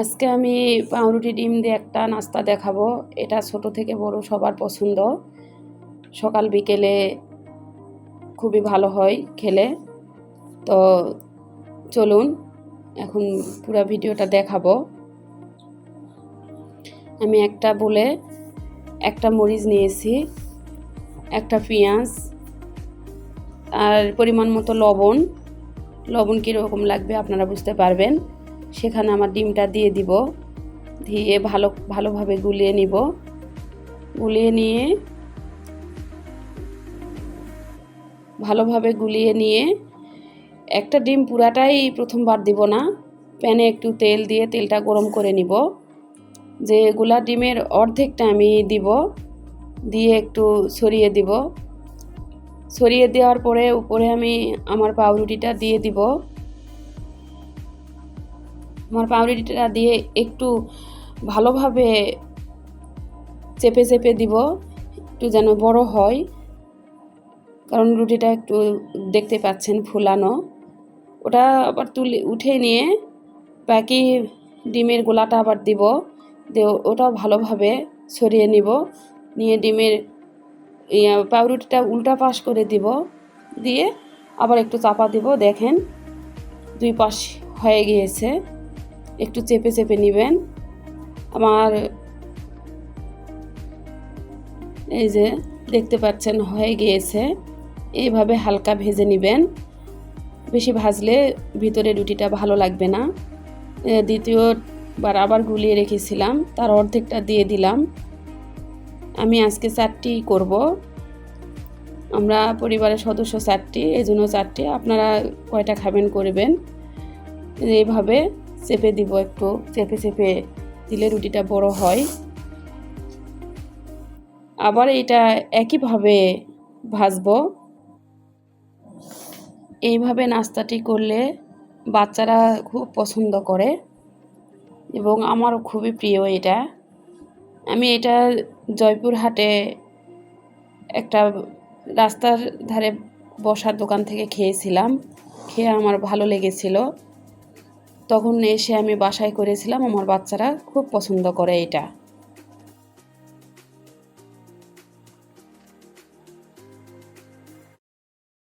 আজকে আমি পাউরুটি ডিম দিয়ে একটা নাস্তা দেখাবো। এটা ছোট থেকে বড় সবার পছন্দ। সকাল বিকেলে খুবই ভালো হয় খেলে। তো চলুন, এখন পুরো ভিডিওটা দেখাবো। আমি একটা বলে একটা মরিচ নিয়েছি, একটা পেঁয়াজ, আর পরিমাণ মতো লবণ। লবণ কীরকম লাগবে আপনারা বুঝতে পারবেন। সেখানে আমার ডিমটা দিয়ে দিব। দিয়ে ভালো, ভালোভাবে গুলিয়ে নিব। গুলিয়ে নিয়ে ভালোভাবে গুলিয়ে নিয়ে একটা ডিম পুরাটাই প্রথমবার দিব না। প্যানে একটু তেল দিয়ে তেলটা গরম করে নিব। যে গোলা ডিমের অর্ধেকটা আমি দিব। দিয়ে একটু ছড়িয়ে দিব। ছড়িয়ে দেওয়ার পরে উপরে আমি আমার পাউরুটিটা দিয়ে দিব। আমার পাউরুটিটা দিয়ে একটু ভালোভাবে চেপে চেপে দিব, একটু যেন বড় হয়। কারণ রুটিটা একটু দেখতে পাচ্ছেন ফুলানো। ওটা আবার তুলে উঠে নিয়ে বাকি ডিমের গোলাটা আবার দিব। দিয়ে ওটাও ভালোভাবে ছড়িয়ে নিব। নিয়ে ডিমের পাউরুটিটা উল্টা পাশ করে দিব। দিয়ে আবার একটু চাপা দিব, দেখেন দুই পাশ হয়ে গিয়েছে। একটু চেপে চেপে নেবেন। আমার এই যে দেখতে পাচ্ছেন হয়ে গিয়েছে। এইভাবে হালকা ভেজে নেবেন। বেশি ভাজলে ভিতরে রুটিটা ভালো লাগবে না। দ্বিতীয়বার আবার গুলিয়ে রেখেছিলাম, তার অর্ধেকটা দিয়ে দিলাম। আমি আজকে চারটি করব। আমরা পরিবারের সদস্য চারটি এই জন্য চারটি, আপনারা কয়টা খাবেন করবেন। এইভাবে চেপে দিব একটু, চেপে চেপে দিলে রুটিটা বড় হয়। আবার এটা একইভাবে ভাজবো। এইভাবে নাস্তাটি করলে বাচ্চারা খুব পছন্দ করে এবং আমারও খুবই প্রিয় এটা। আমি এটা জয়পুরহাটে একটা রাস্তার ধারে বসার দোকান থেকে খেয়েছিলাম। খেয়ে আমার ভালো লেগেছিল। তখন এসে আমি বাসায় করেছিলাম আমার বাচ্চারা খুব পছন্দ করে এটা।